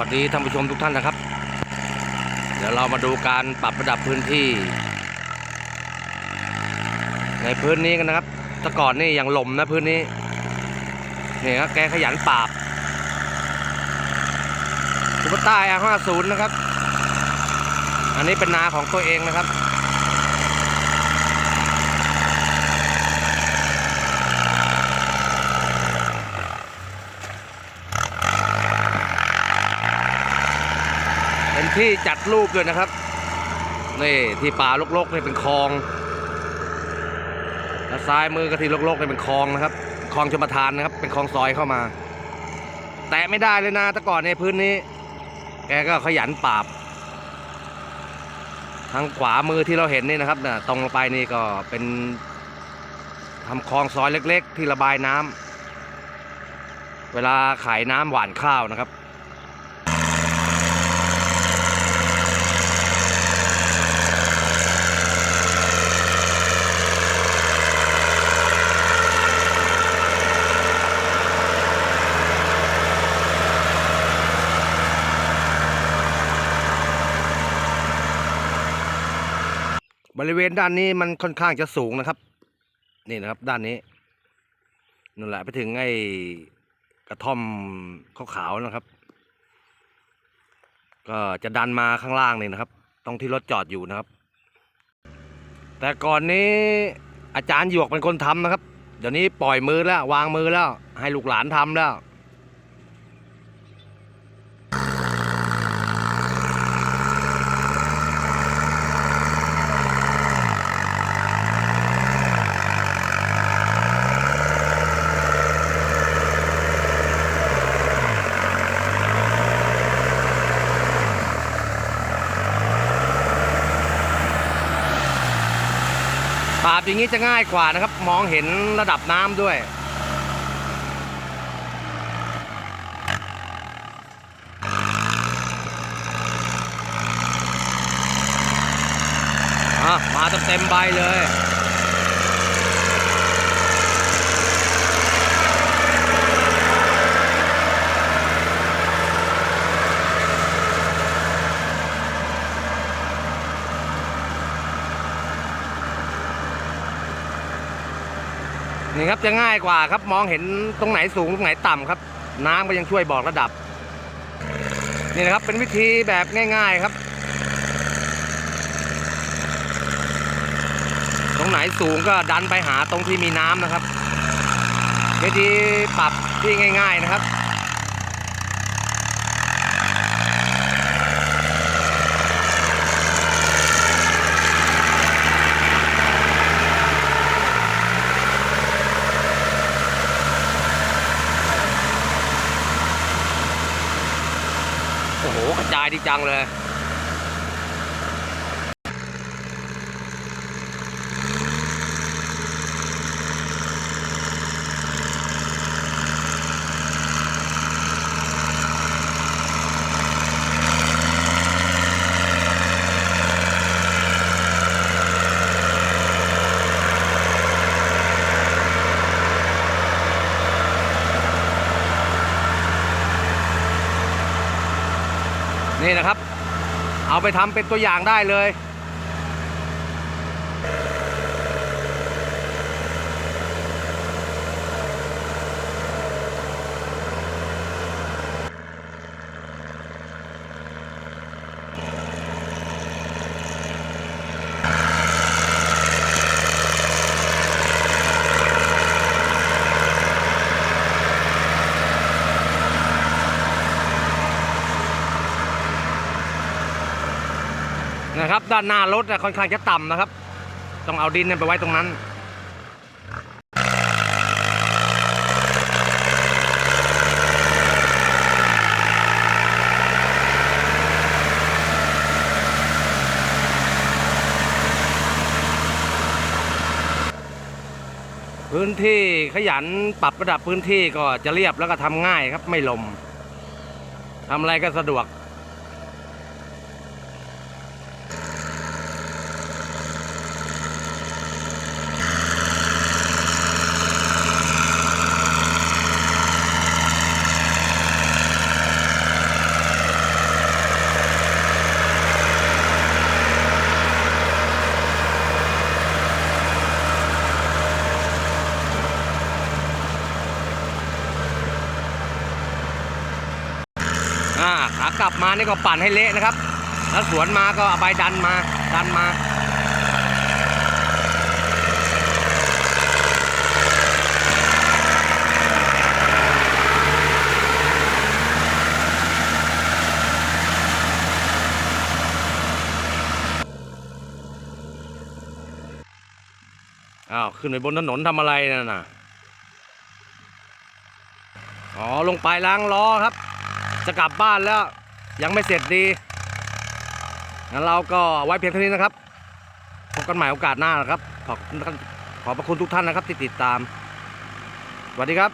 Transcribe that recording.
วัสดีท่านผู้ชมทุกท่านนะครับ เดี๋ยวเรามาดูการปรับระดับพื้นที่ ในพื้นนี้กันนะครับแต่ก่อนนี่ยังหลมนะพื้นนี้เนี่ยแกขยันปราบซุปเปอร์ใต้อาห้าศูนย์นะครับ อันนี้เป็นนาของตัวเองนะครับ ที่จัดรูปด้วยนะครับ นี่ที่ป่าลกๆนี่เป็นคลองแล้วซ้ายมือก็ที่ลกๆนี่เป็นคลองนะครับคลองชมรทานนะครับ เป็นคลองซอยเข้ามา แตะไม่ได้เลยนะแต่ก่อนในพื้นนี้ แกก็ขยันปราบ ทางขวามือที่เราเห็นนี่นะครับน่ะตรงลงไปนี่ก็เป็นทำคลองซอยเล็ก ๆ ที่ระบายน้ำเวลาขายน้ำหวานข้าวนะครับ บริเวณด้านนี้มันค่อนข้างจะสูงนะครับ นี่นะครับ ด้านนี้นั่นแหละไปถึงไอ้กระท่อมขาวๆนะครับ ก็จะดันมาข้างล่างนี่นะครับ ตรงที่รถจอดอยู่นะครับ แต่ก่อนนี้อาจารย์หยวกเป็นคนทำนะครับ เดี๋ยวนี้ปล่อยมือแล้ว วางมือแล้ว ให้ลูกหลานทำแล้วาบอย่างนี้จะง่ายกว่านะครับ มองเห็นระดับน้ำด้วย มาเต็มเต็มๆใบเลย นี่ครับจะง่ายกว่าครับมองเห็นตรงไหนสูงตรงไหนต่ำครับ น้ำก็ยังช่วยบอกระดับ นี่นะครับเป็นวิธีแบบง่าย ๆครับ ตรงไหนสูงก็ดันไปหาตรงที่มีน้ำนะครับวิธีปรับที่ง่าย ๆนะครับ โอ้โหกระจายดีจังเลย นี่นะครับ เอาไปทำเป็นตัวอย่างได้เลย นะครับ ด้านหน้ารถค่อนข้างจะต่ำนะครับ ต้องเอาดินไปไว้ตรงนั้นพื้นที่ขยันปรับระดับพื้นที่ก็จะเรียบแล้วก็ทำง่ายครับไม่ลมทำอะไรก็สะดวก อ่าขากลับมานี่ก็ปั่นให้เละนะครับ แล้วสวนมาก็เอาใบดันมาดันมาอ้าวขึ้นไปบนถนนทำอะไรนั่นน่ะอ๋อ ลงไปล้างล้อครับ จะกลับบ้านแล้วยังไม่เสร็จดีงั้นเราก็ไว้เพียงเท่านี้นะครับพบกันใหม่โอกาสหน้านะครับ ขอบขอบพระคุณทุกท่านนะครับที่ติดตามสวัสดีครับ